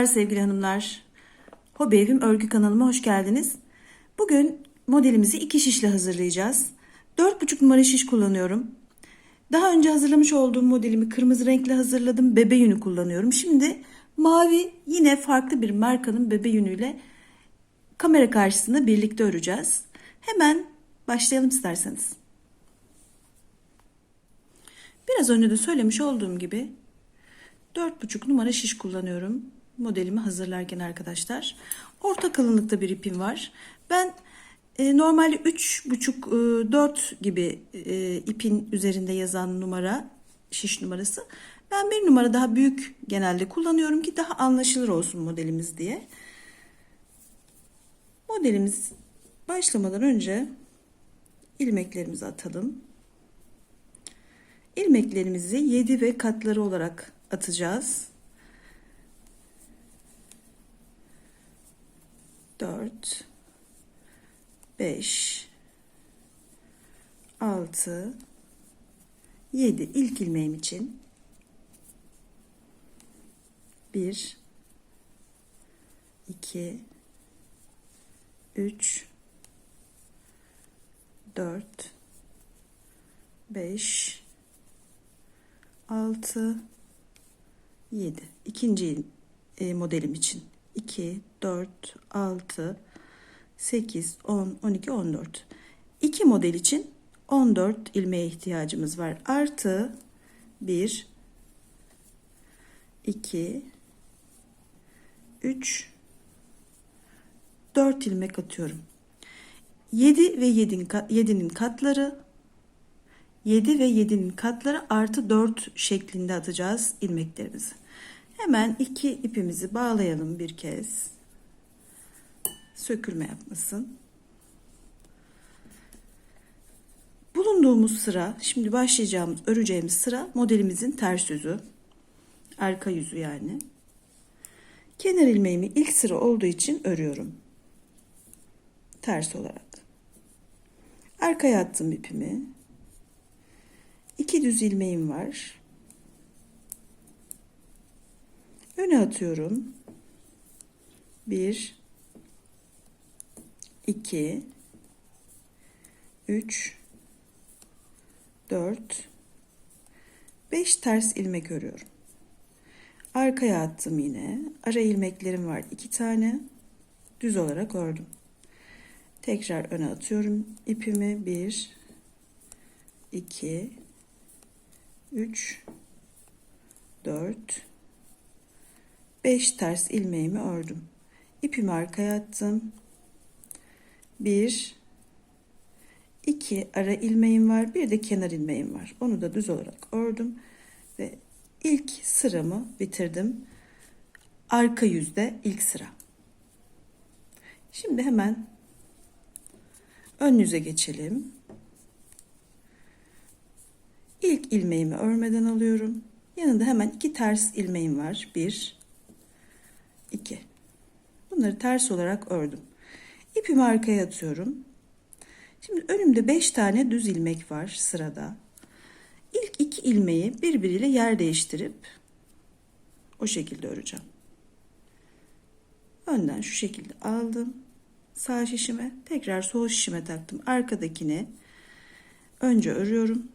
Merhabalar sevgili hanımlar. Hobi Evim Örgü kanalıma hoş geldiniz. Bugün modelimizi iki şişle hazırlayacağız. 4,5 numara şiş kullanıyorum. Daha önce hazırlamış olduğum modelimi kırmızı renkli hazırladım. Bebe yünü kullanıyorum. Şimdi mavi yine farklı bir markanın bebe yünüyle kamera karşısında birlikte öreceğiz. Hemen başlayalım isterseniz. Biraz önce de söylemiş olduğum gibi 4,5 numara şiş kullanıyorum. Modelimi hazırlarken arkadaşlar. Orta kalınlıkta bir ipim var. Ben e, normalde 3,5 e, 4 gibi e, ipin üzerinde yazan numara şiş numarası. Ben bir numara daha büyük genelde kullanıyorum ki daha anlaşılır olsun modelimiz diye. Modelimiz başlamadan önce ilmeklerimizi atalım. İlmeklerimizi 7 ve katları olarak atacağız. 4 5 6 7 ilk ilmeğim için. 1 2 3 4 5 6 7 ikinci e, modelim için 2 4 6 8 10 12 14 iki model için 14 ilmeğe ihtiyacımız var. Artı 1 2 3 4 ilmek atıyorum. 7 ve 7'nin 7'nin katları 7 ve 7'nin katları artı 4 şeklinde atacağız ilmeklerimizi. Hemen iki ipimizi bağlayalım bir kez. Sökülme yapmasın. Bulunduğumuz sıra, şimdi başlayacağımız, öreceğimiz sıra modelimizin ters yüzü. Arka yüzü yani. Kenar ilmeğimi ilk sıra olduğu için örüyorum. Ters olarak. Arkaya attım ipimi. İki düz ilmeğim var. Öne atıyorum. Bir, iki, üç, dört, beş ters ilmek örüyorum. Arkaya attım yine. Ara ilmeklerim var iki tane. Düz olarak ördüm. Tekrar öne atıyorum ipimi. Bir, iki, üç, dört, 5 ters ilmeğimi ördüm. İpimi arkaya attım. 1 2 ara ilmeğim var, bir de kenar ilmeğim var. Onu da düz olarak ördüm ve ilk sıramı bitirdim. Arka yüzde ilk sıra. Şimdi hemen ön yüze geçelim. İlk ilmeğimi örmeden alıyorum. Yanında hemen iki ters ilmeğim var. Bir 2. Bunları ters olarak ördüm. İpimi arkaya atıyorum. Şimdi önümde 5 tane düz ilmek var sırada. İlk iki ilmeği birbiriyle yer değiştirip o şekilde öreceğim. Önden şu şekilde aldım. Sağ şişime tekrar sol şişime taktım. Arkadakini önce örüyorum.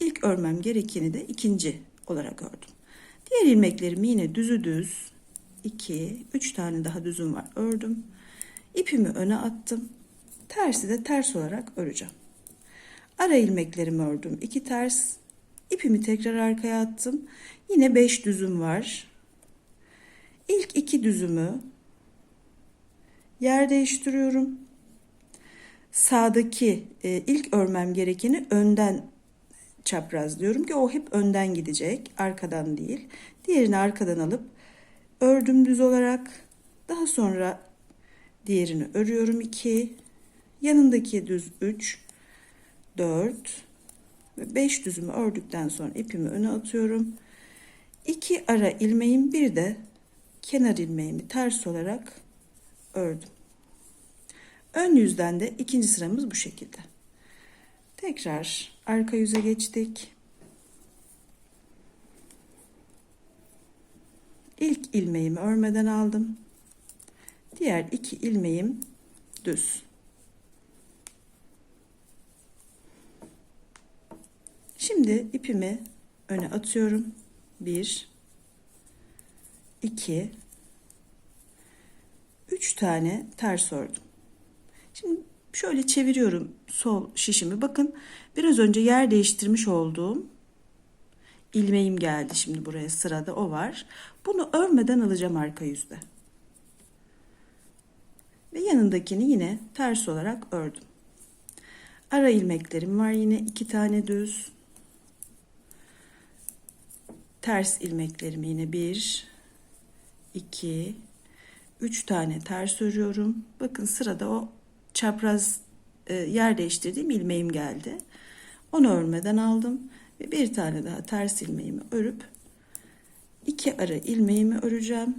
İlk örmem gerekeni de ikinci olarak ördüm. Diğer ilmeklerimi yine düzü düz 2 3 tane daha düzüm var ördüm. İpimi öne attım. Tersi de ters olarak öreceğim. Ara ilmeklerimi ördüm. 2 ters. İpimi tekrar arkaya attım. Yine 5 düzüm var. İlk iki düzümü yer değiştiriyorum. Sağdaki e, ilk örmem gerekeni önden çapraz diyorum ki o hep önden gidecek, arkadan değil. Diğerini arkadan alıp ördüm düz olarak. Daha sonra diğerini örüyorum 2. Yanındaki düz 3, 4 ve 5 düzümü ördükten sonra ipimi öne atıyorum. 2 ara ilmeğim bir de kenar ilmeğimi ters olarak ördüm. Ön yüzden de ikinci sıramız bu şekilde. Tekrar arka yüze geçtik. İlk ilmeğimi örmeden aldım. Diğer iki ilmeğim düz. Şimdi ipimi öne atıyorum. 1 2 3 tane ters ördüm. Şimdi şöyle çeviriyorum sol şişimi. Bakın biraz önce yer değiştirmiş olduğum ilmeğim geldi şimdi buraya sırada o var. Bunu örmeden alacağım arka yüzde. Ve yanındakini yine ters olarak ördüm. Ara ilmeklerim var yine iki tane düz. Ters ilmeklerimi yine bir, iki, üç tane ters örüyorum. Bakın sırada o çapraz e, yer değiştirdiğim ilmeğim geldi. Onu örmeden aldım ve bir tane daha ters ilmeğimi örüp iki ara ilmeğimi öreceğim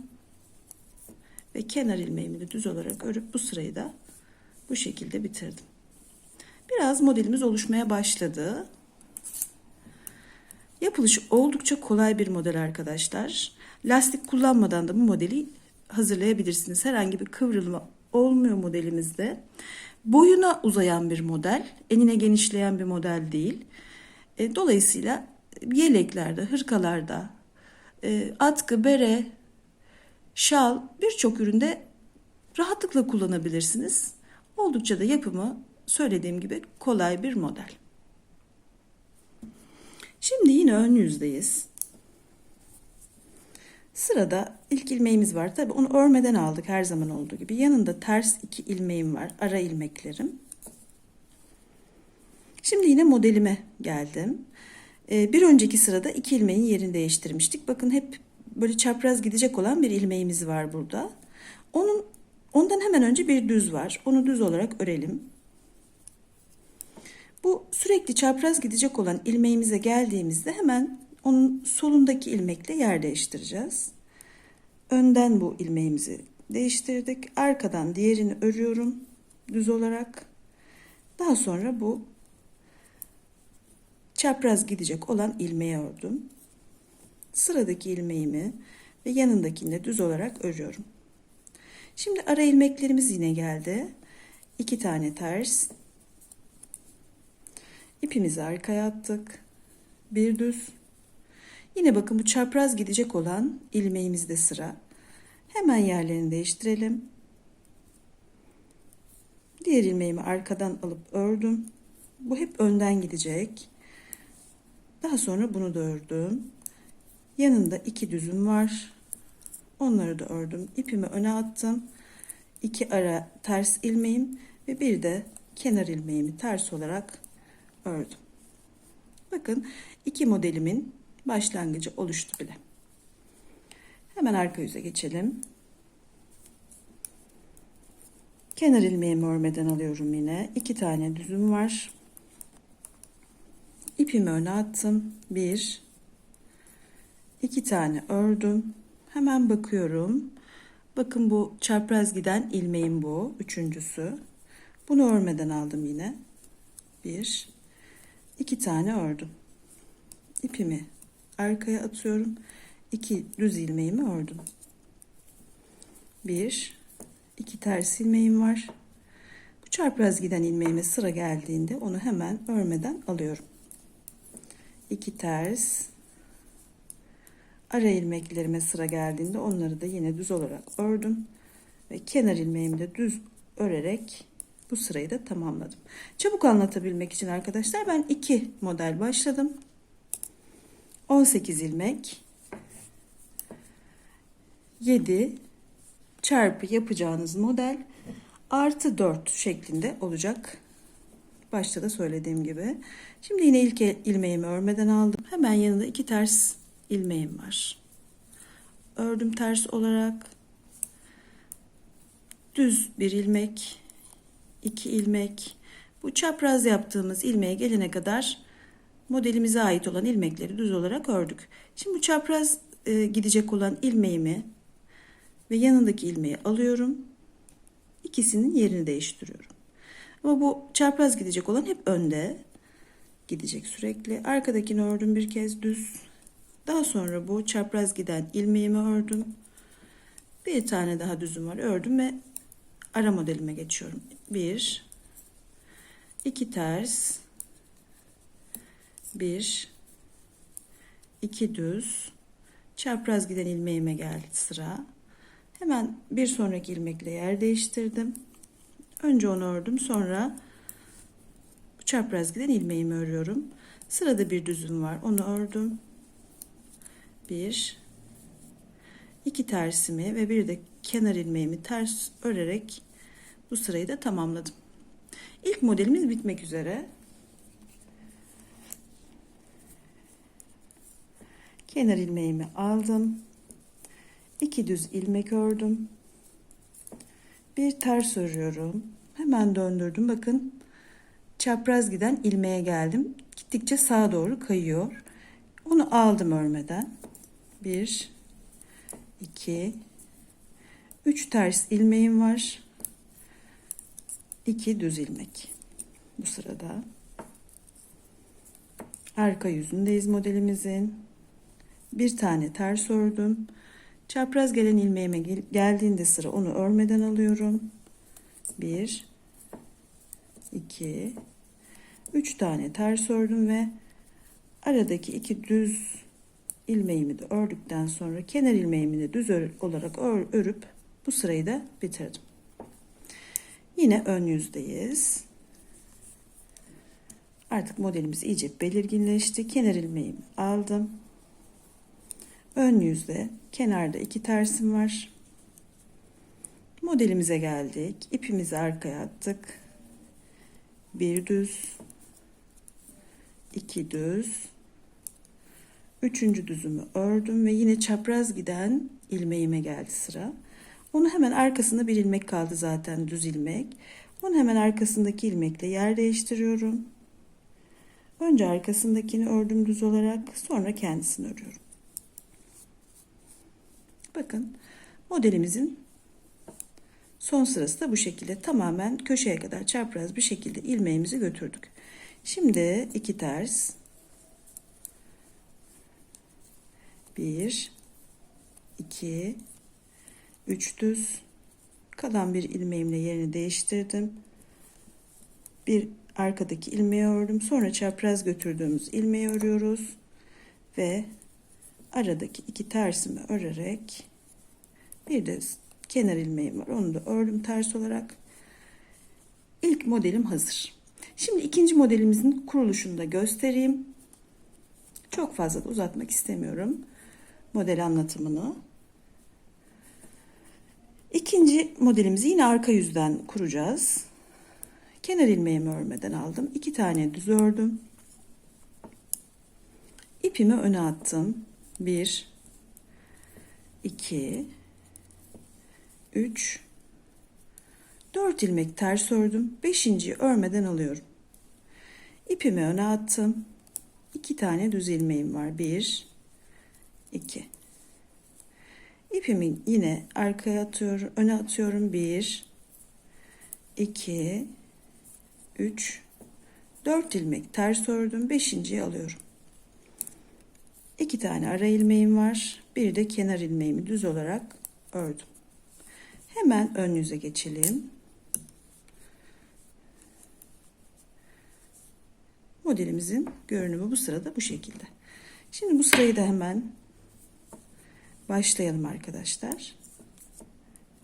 ve kenar ilmeğimi de düz olarak örüp bu sırayı da bu şekilde bitirdim. Biraz modelimiz oluşmaya başladı. Yapılışı oldukça kolay bir model arkadaşlar. Lastik kullanmadan da bu modeli hazırlayabilirsiniz. Herhangi bir kıvrılma olmuyor modelimizde. Boyuna uzayan bir model, enine genişleyen bir model değil. E, dolayısıyla yeleklerde, hırkalarda, e, atkı, bere, şal birçok üründe rahatlıkla kullanabilirsiniz. Oldukça da yapımı söylediğim gibi kolay bir model. Şimdi yine ön yüzdeyiz. Sırada ilk ilmeğimiz var. Tabi onu örmeden aldık her zaman olduğu gibi. Yanında ters iki ilmeğim var. Ara ilmeklerim. Şimdi yine modelime geldim. Ee, bir önceki sırada iki ilmeğin yerini değiştirmiştik. Bakın hep böyle çapraz gidecek olan bir ilmeğimiz var burada. Onun ondan hemen önce bir düz var. Onu düz olarak örelim. Bu sürekli çapraz gidecek olan ilmeğimize geldiğimizde hemen onun solundaki ilmekle yer değiştireceğiz. Önden bu ilmeğimizi değiştirdik. Arkadan diğerini örüyorum düz olarak. Daha sonra bu çapraz gidecek olan ilmeği ördüm. Sıradaki ilmeğimi ve yanındakini de düz olarak örüyorum. Şimdi ara ilmeklerimiz yine geldi. İki tane ters. İpimizi arkaya attık. Bir düz. Yine bakın bu çapraz gidecek olan ilmeğimizde sıra. Hemen yerlerini değiştirelim. Diğer ilmeğimi arkadan alıp ördüm. Bu hep önden gidecek. Daha sonra bunu da ördüm. Yanında iki düzüm var. Onları da ördüm. İpimi öne attım. İki ara ters ilmeğim ve bir de kenar ilmeğimi ters olarak ördüm. Bakın iki modelimin başlangıcı oluştu bile. Hemen arka yüze geçelim. Kenar ilmeğimi örmeden alıyorum yine. İki tane düzüm var. İpimi öne attım. Bir, iki tane ördüm. Hemen bakıyorum. Bakın bu çapraz giden ilmeğim bu. Üçüncüsü. Bunu örmeden aldım yine. Bir, iki tane ördüm. İpimi arkaya atıyorum. İki düz ilmeğimi ördüm. Bir, iki ters ilmeğim var. Bu çapraz giden ilmeğime sıra geldiğinde onu hemen örmeden alıyorum. İki ters, ara ilmeklerime sıra geldiğinde onları da yine düz olarak ördüm ve kenar ilmeğimi de düz örerek bu sırayı da tamamladım. Çabuk anlatabilmek için arkadaşlar ben iki model başladım. 18 ilmek 7 çarpı yapacağınız model artı 4 şeklinde olacak. Başta da söylediğim gibi. Şimdi yine ilk ilmeğimi örmeden aldım. Hemen yanında iki ters ilmeğim var. Ördüm ters olarak. Düz bir ilmek, iki ilmek. Bu çapraz yaptığımız ilmeğe gelene kadar modelimize ait olan ilmekleri düz olarak ördük. Şimdi bu çapraz e, gidecek olan ilmeğimi ve yanındaki ilmeği alıyorum. İkisinin yerini değiştiriyorum. Ama bu çapraz gidecek olan hep önde gidecek sürekli. Arkadakini ördüm bir kez düz. Daha sonra bu çapraz giden ilmeğimi ördüm. Bir tane daha düzüm var. Ördüm ve ara modelime geçiyorum. Bir, iki ters, bir, iki düz, çapraz giden ilmeğime geldi sıra. Hemen bir sonraki ilmekle yer değiştirdim. Önce onu ördüm, sonra bu çapraz giden ilmeğimi örüyorum. Sırada bir düzüm var. Onu ördüm. Bir, iki tersimi ve bir de kenar ilmeğimi ters örerek bu sırayı da tamamladım. İlk modelimiz bitmek üzere. Kenar ilmeğimi aldım. İki düz ilmek ördüm. Bir ters örüyorum. Hemen döndürdüm. Bakın çapraz giden ilmeğe geldim. Gittikçe sağa doğru kayıyor. Onu aldım örmeden. Bir, iki, üç ters ilmeğim var. iki düz ilmek. Bu sırada arka yüzündeyiz modelimizin. Bir tane ters ördüm. Çapraz gelen ilmeğime gel- geldiğinde sıra onu örmeden alıyorum. Bir, iki, üç tane ters ördüm ve aradaki iki düz ilmeğimi de ördükten sonra kenar ilmeğimi de düz olarak ör- örüp bu sırayı da bitirdim. Yine ön yüzdeyiz. Artık modelimiz iyice belirginleşti. Kenar ilmeğimi aldım. Ön yüzde kenarda iki tersim var. Modelimize geldik. İpimizi arkaya attık. Bir düz, iki düz, üçüncü düzümü ördüm ve yine çapraz giden ilmeğime geldi sıra. Onu hemen arkasında bir ilmek kaldı zaten düz ilmek. Onu hemen arkasındaki ilmekle yer değiştiriyorum. Önce arkasındakini ördüm düz olarak, sonra kendisini örüyorum. Bakın modelimizin son sırası da bu şekilde tamamen köşeye kadar çapraz bir şekilde ilmeğimizi götürdük. Şimdi iki ters. Bir, iki, üç düz. Kalan bir ilmeğimle yerini değiştirdim. Bir arkadaki ilmeği ördüm. Sonra çapraz götürdüğümüz ilmeği örüyoruz. Ve aradaki iki tersimi örerek bir de kenar ilmeğim var. Onu da ördüm ters olarak. İlk modelim hazır. Şimdi ikinci modelimizin kuruluşunu da göstereyim. Çok fazla da uzatmak istemiyorum model anlatımını. İkinci modelimizi yine arka yüzden kuracağız. Kenar ilmeğimi örmeden aldım. İki tane düz ördüm. İpimi öne attım. 1 2 3 4 ilmek ters ördüm. 5.yi örmeden alıyorum. İpimi öne attım. 2 tane düz ilmeğim var. 1 2 İpimi yine arkaya atıyorum, öne atıyorum. 1 2 3 4 ilmek ters ördüm. 5.yi alıyorum. İki tane ara ilmeğim var. Bir de kenar ilmeğimi düz olarak ördüm. Hemen ön yüze geçelim. Modelimizin görünümü bu sırada bu şekilde. Şimdi bu sırayı da hemen başlayalım arkadaşlar.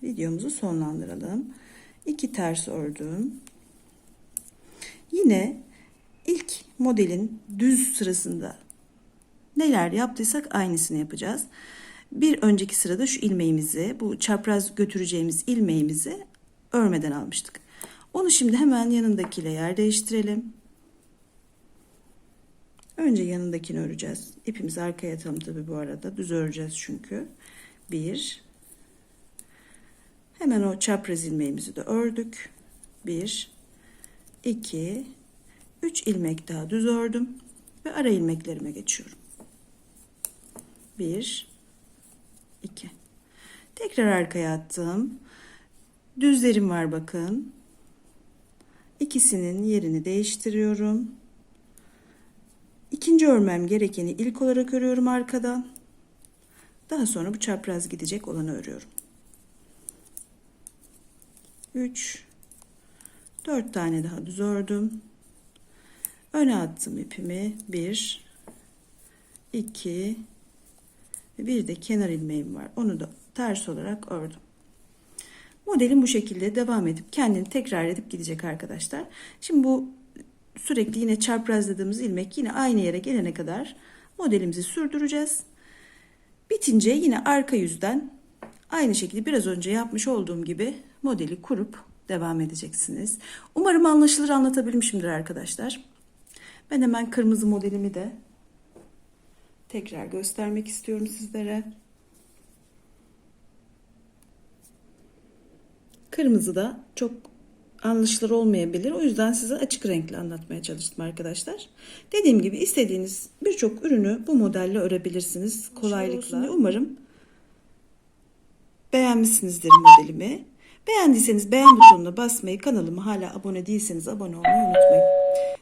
Videomuzu sonlandıralım. İki ters ördüm. Yine ilk modelin düz sırasında neler yaptıysak aynısını yapacağız. Bir önceki sırada şu ilmeğimizi, bu çapraz götüreceğimiz ilmeğimizi örmeden almıştık. Onu şimdi hemen yanındakiyle yer değiştirelim. Önce yanındakini öreceğiz. İpimizi arkaya atalım tabi bu arada. Düz öreceğiz çünkü. Bir. Hemen o çapraz ilmeğimizi de ördük. Bir. iki, Üç ilmek daha düz ördüm. Ve ara ilmeklerime geçiyorum. 1 2 Tekrar arkaya attım. Düzlerim var bakın. İkisinin yerini değiştiriyorum. İkinci örmem gerekeni ilk olarak örüyorum arkadan. Daha sonra bu çapraz gidecek olanı örüyorum. 3 4 tane daha düz ördüm. Öne attım ipimi. 1 2 ve bir de kenar ilmeğim var. Onu da ters olarak ördüm. Modelim bu şekilde devam edip kendini tekrar edip gidecek arkadaşlar. Şimdi bu sürekli yine çaprazladığımız ilmek yine aynı yere gelene kadar modelimizi sürdüreceğiz. Bitince yine arka yüzden aynı şekilde biraz önce yapmış olduğum gibi modeli kurup devam edeceksiniz. Umarım anlaşılır anlatabilmişimdir arkadaşlar. Ben hemen kırmızı modelimi de tekrar göstermek istiyorum sizlere. Kırmızı da çok anlaşılır olmayabilir. O yüzden size açık renkli anlatmaya çalıştım arkadaşlar. Dediğim gibi istediğiniz birçok ürünü bu modelle örebilirsiniz kolaylıkla. Umarım beğenmişsinizdir modelimi. Beğendiyseniz beğen butonuna basmayı, kanalıma hala abone değilseniz abone olmayı unutmayın.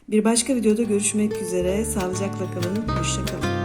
Bir başka videoda görüşmek üzere. Sağlıcakla kalın. Hoşçakalın.